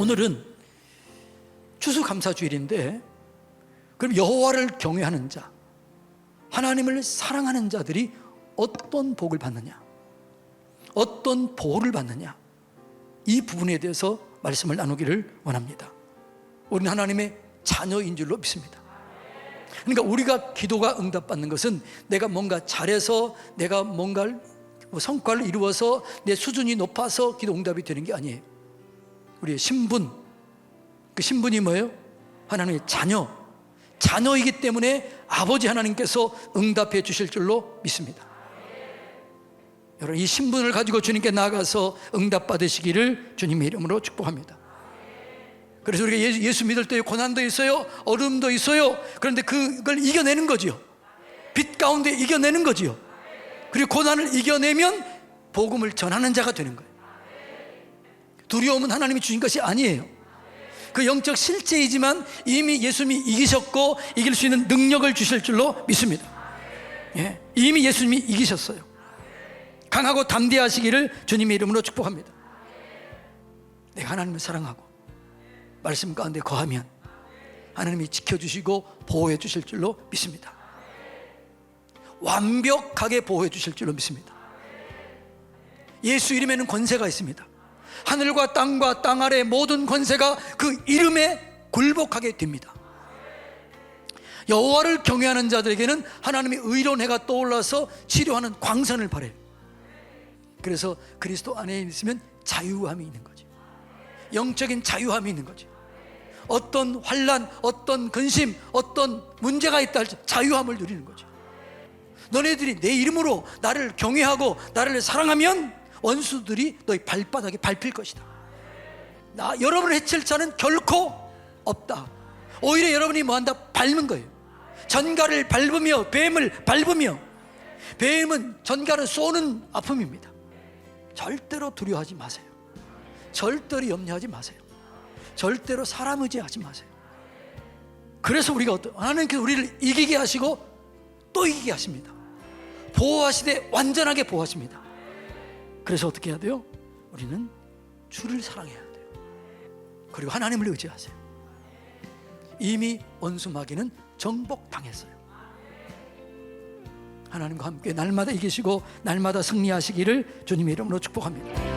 오늘은 추수감사주일인데 그럼 여호와를 경외하는 자, 하나님을 사랑하는 자들이 어떤 복을 받느냐, 어떤 보호를 받느냐 이 부분에 대해서 말씀을 나누기를 원합니다. 우리는 하나님의 자녀인 줄로 믿습니다. 그러니까 우리가 기도가 응답받는 것은 내가 뭔가 잘해서 내가 뭔가 뭐 성과를 이루어서 내 수준이 높아서 기도 응답이 되는 게 아니에요. 우리의 신분, 그 신분이 뭐예요? 하나님의 자녀. 자녀이기 때문에 아버지 하나님께서 응답해 주실 줄로 믿습니다. 여러분, 이 신분을 가지고 주님께 나아가서 응답 받으시기를 주님의 이름으로 축복합니다. 그래서 우리가 예수, 예수 믿을 때 고난도 있어요, 어려움도 있어요. 그런데 그걸 이겨내는 거지요. 빛 가운데 이겨내는 거지요. 그리고 고난을 이겨내면 복음을 전하는 자가 되는 거예요. 두려움은 하나님이 주신 것이 아니에요. 그 영적 실제이지만 이미 예수님이 이기셨고 이길 수 있는 능력을 주실 줄로 믿습니다. 예, 이미 예수님이 이기셨어요. 강하고 담대하시기를 주님의 이름으로 축복합니다. 내가 하나님을 사랑하고 말씀 가운데 거하면 하나님이 지켜주시고 보호해 주실 줄로 믿습니다. 완벽하게 보호해 주실 줄로 믿습니다. 예수 이름에는 권세가 있습니다. 하늘과 땅과 땅 아래 모든 권세가 그 이름에 굴복하게 됩니다. 여호와를 경외하는 자들에게는 하나님의 의로운 해가 떠올라서 치료하는 광선을 발해요. 그래서 그리스도 안에 있으면 자유함이 있는 거죠. 영적인 자유함이 있는 거죠. 어떤 환란, 어떤 근심, 어떤 문제가 있다 할지 자유함을 누리는 거죠. 너네들이 내 이름으로 나를 경외하고 나를 사랑하면 원수들이 너희 발바닥에 밟힐 것이다. 나 여러분을 해칠 자는 결코 없다. 오히려 여러분이 뭐한다? 밟는 거예요. 전갈을 밟으며 뱀을 밟으며 뱀은 전갈을 쏘는 아픔입니다. 절대로 두려워하지 마세요. 절대로 염려하지 마세요. 절대로 사람 의지하지 마세요. 그래서 우리가 어떤 하나님께서 우리를 이기게 하시고 또 이기게 하십니다. 보호하시되 완전하게 보호하십니다. 그래서 어떻게 해야 돼요? 우리는 주를 사랑해야 돼요. 그리고 하나님을 의지하세요. 이미 원수 마귀는 정복당했어요. 하나님과 함께 날마다 이기시고 날마다 승리하시기를 주님의 이름으로 축복합니다.